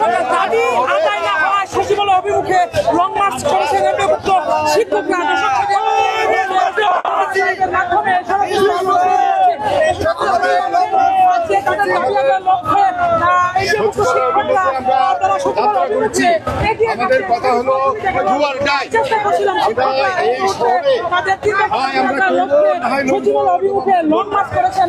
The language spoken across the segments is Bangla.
দর্শকের দাবি আদায় না হওয়ায় সচিবালয় অভিমুখে লং মার্চ করেছেন এমপিভুক্ত শিক্ষকরা। মাধ্যমে আমাদের কথা হলো এই শহরে হয় আমরা অভিমুখে লং মার্চ করেছেন।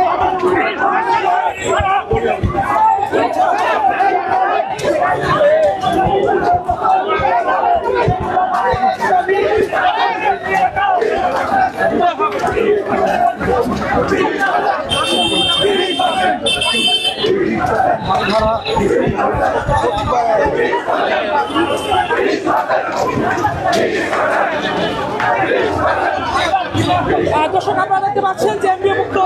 দর্শক আপনারা দেখতে পাচ্ছেন যে এমপিভুক্ত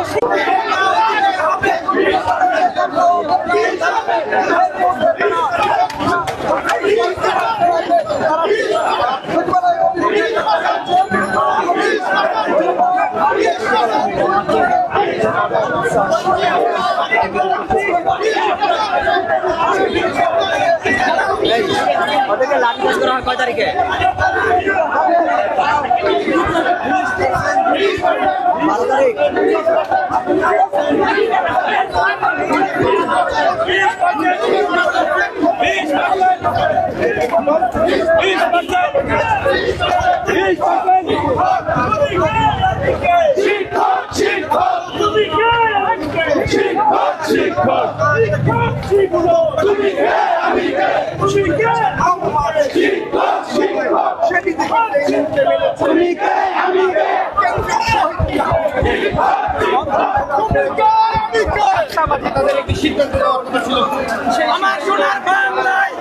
ওদেরকে লাঠি চার্জ করা হয় কয় তারিখে? বারো তারিখ। তাদের একটি সিদ্ধান্ত নেওয়ার কথা ছিল আমার সোনার বাংলায়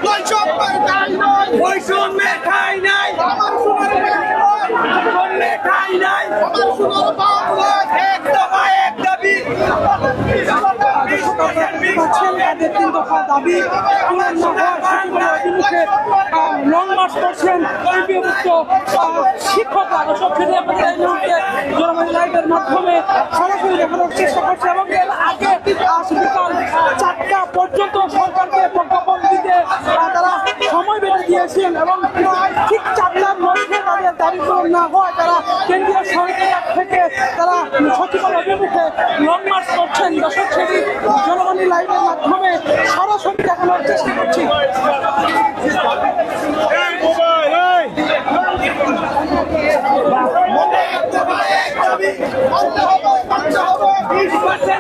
এক দাবি তাদের তিন দফা দাবি না লং মার্চ করছেন ঐক্যভুক্ত শিক্ষকরা দর্শক ফিরে আপনারা এই মুহূর্তে জনগণ লাইভের মাধ্যমে সরাসরি দেখানোর চেষ্টা করছে এবং এর আগে বিকাল চারটা পর্যন্ত সরকারকে প্রজ্ঞাপন দিতে তারা সময় বেঁধে দিয়েছেন এবং ঠিক চারটার মধ্যে তাদের দাবি পূরণ না হয় তারা কেন্দ্রীয় সরকার থেকে তারা সচিবালয় অভিমুখে লং মার্চ করছেন দর্শক সেটি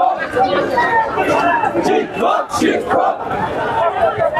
সংগ্রাম সংগ্রাম সংগ্রাম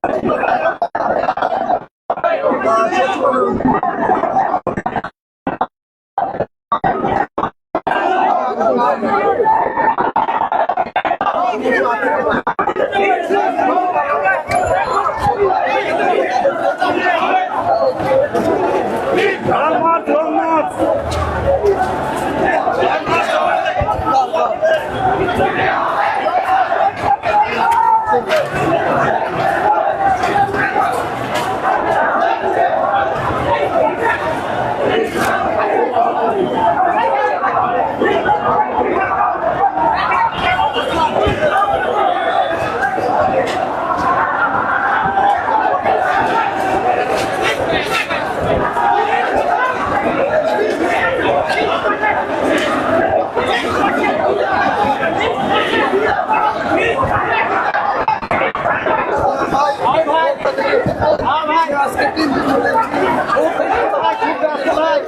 কে বাড়ি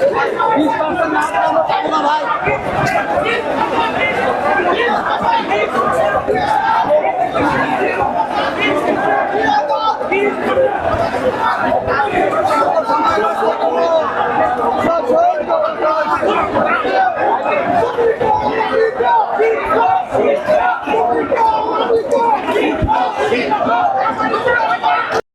হবে দিতে হবে ভাই